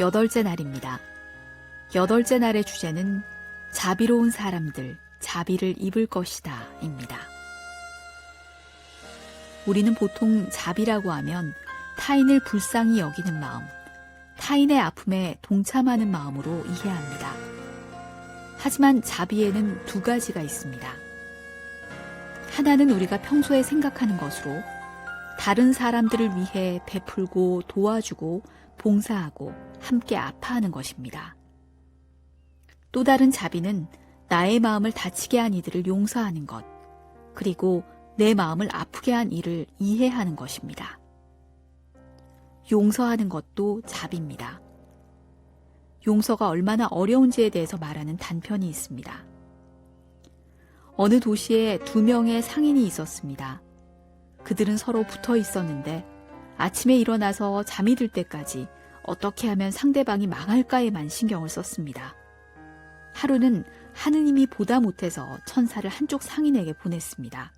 여덟째 날입니다. 여덟째 날의 주제는 자비로운 사람들, 자비를 입을 것이다, 입니다. 우리는 보통 자비라고 하면 타인을 불쌍히 여기는 마음, 타인의 아픔에 동참하는 마음으로 이해합니다. 하지만 자비에는 두 가지가 있습니다. 하나는 우리가 평소에 생각하는 것으로 다른 사람들을 위해 베풀고 도와주고 봉사하고 함께 아파하는 것입니다. 또 다른 자비는 나의 마음을 다치게 한 이들을 용서하는 것, 그리고 내 마음을 아프게 한 일을 이해하는 것입니다. 용서하는 것도 자비입니다. 용서가 얼마나 어려운지에 대해서 말하는 단편이 있습니다. 어느 도시에 두 명의 상인이 있었습니다. 그들은 서로 붙어 있었는데 아침에 일어나서 잠이 들 때까지 어떻게 하면 상대방이 망할까에만 신경을 썼습니다. 하루는 하느님이 보다 못해서 천사를 한쪽 상인에게 보냈습니다.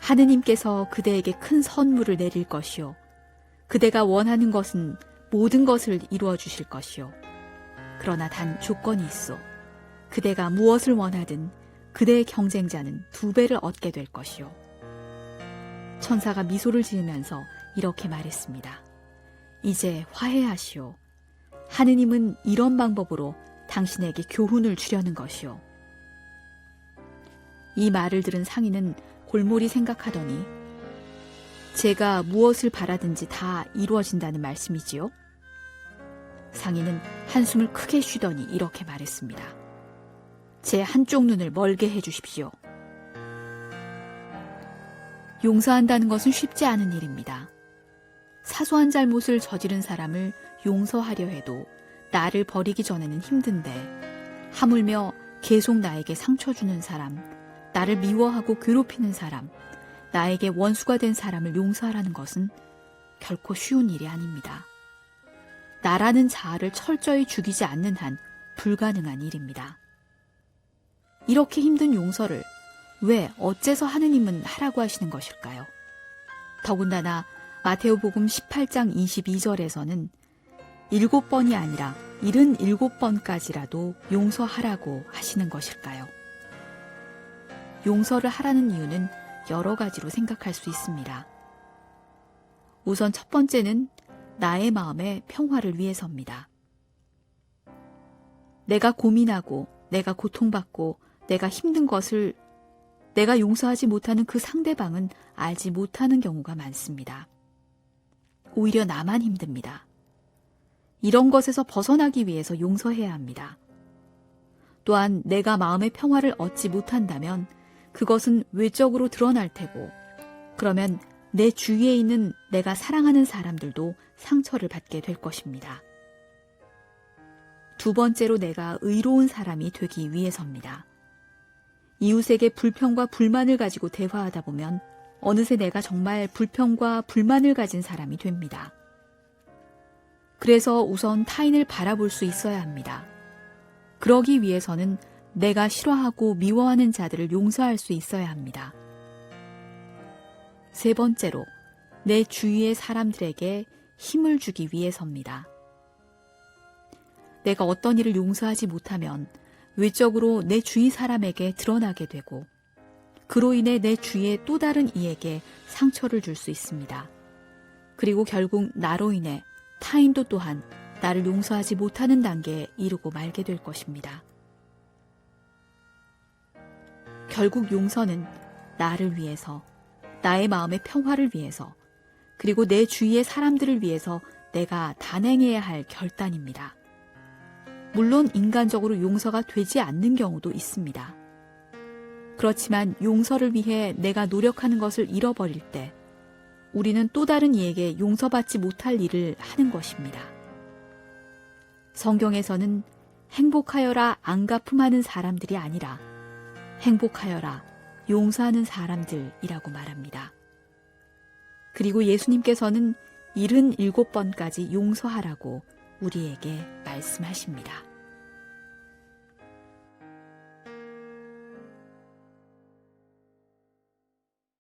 하느님께서 그대에게 큰 선물을 내릴 것이요. 그대가 원하는 것은 모든 것을 이루어 주실 것이요. 그러나 단 조건이 있어. 그대가 무엇을 원하든 그대의 경쟁자는 두 배를 얻게 될 것이요. 천사가 미소를 지으면서 이렇게 말했습니다. 이제 화해하시오. 하느님은 이런 방법으로 당신에게 교훈을 주려는 것이요. 이 말을 들은 상인은 골몰이 생각하더니 제가 무엇을 바라든지 다 이루어진다는 말씀이지요? 상인은 한숨을 크게 쉬더니 이렇게 말했습니다. 제 한쪽 눈을 멀게 해 주십시오. 용서한다는 것은 쉽지 않은 일입니다. 사소한 잘못을 저지른 사람을 용서하려 해도 나를 버리기 전에는 힘든데 하물며 계속 나에게 상처 주는 사람, 나를 미워하고 괴롭히는 사람, 나에게 원수가 된 사람을 용서하라는 것은 결코 쉬운 일이 아닙니다. 나라는 자아를 철저히 죽이지 않는 한 불가능한 일입니다. 이렇게 힘든 용서를 왜 어째서 하느님은 하라고 하시는 것일까요? 더군다나 마테오복음 18장 22절에서는 일곱 번이 아니라 일흔 일곱 번까지라도 용서하라고 하시는 것일까요? 용서를 하라는 이유는 여러 가지로 생각할 수 있습니다. 우선 첫 번째는 나의 마음의 평화를 위해서입니다. 내가 고민하고, 내가 고통받고, 내가 힘든 것을 내가 용서하지 못하는 그 상대방은 알지 못하는 경우가 많습니다. 오히려 나만 힘듭니다. 이런 것에서 벗어나기 위해서 용서해야 합니다. 또한 내가 마음의 평화를 얻지 못한다면 그것은 외적으로 드러날 테고, 그러면 내 주위에 있는 내가 사랑하는 사람들도 상처를 받게 될 것입니다. 두 번째로 내가 의로운 사람이 되기 위해서입니다. 이웃에게 불평과 불만을 가지고 대화하다 보면 어느새 내가 정말 불평과 불만을 가진 사람이 됩니다. 그래서 우선 타인을 바라볼 수 있어야 합니다. 그러기 위해서는 내가 싫어하고 미워하는 자들을 용서할 수 있어야 합니다. 세 번째로, 내 주위의 사람들에게 힘을 주기 위해서입니다. 내가 어떤 일을 용서하지 못하면 외적으로 내 주위 사람에게 드러나게 되고, 그로 인해 내 주위의 또 다른 이에게 상처를 줄 수 있습니다. 그리고 결국 나로 인해 타인도 또한 나를 용서하지 못하는 단계에 이르고 말게 될 것입니다. 결국 용서는 나를 위해서, 나의 마음의 평화를 위해서, 그리고 내 주위의 사람들을 위해서 내가 단행해야 할 결단입니다. 물론 인간적으로 용서가 되지 않는 경우도 있습니다. 그렇지만 용서를 위해 내가 노력하는 것을 잃어버릴 때 우리는 또 다른 이에게 용서받지 못할 일을 하는 것입니다. 성경에서는 행복하여라 안가품하는 사람들이 아니라 행복하여라 용서하는 사람들이라고 말합니다. 그리고 예수님께서는 77번까지 용서하라고 우리에게 말씀하십니다.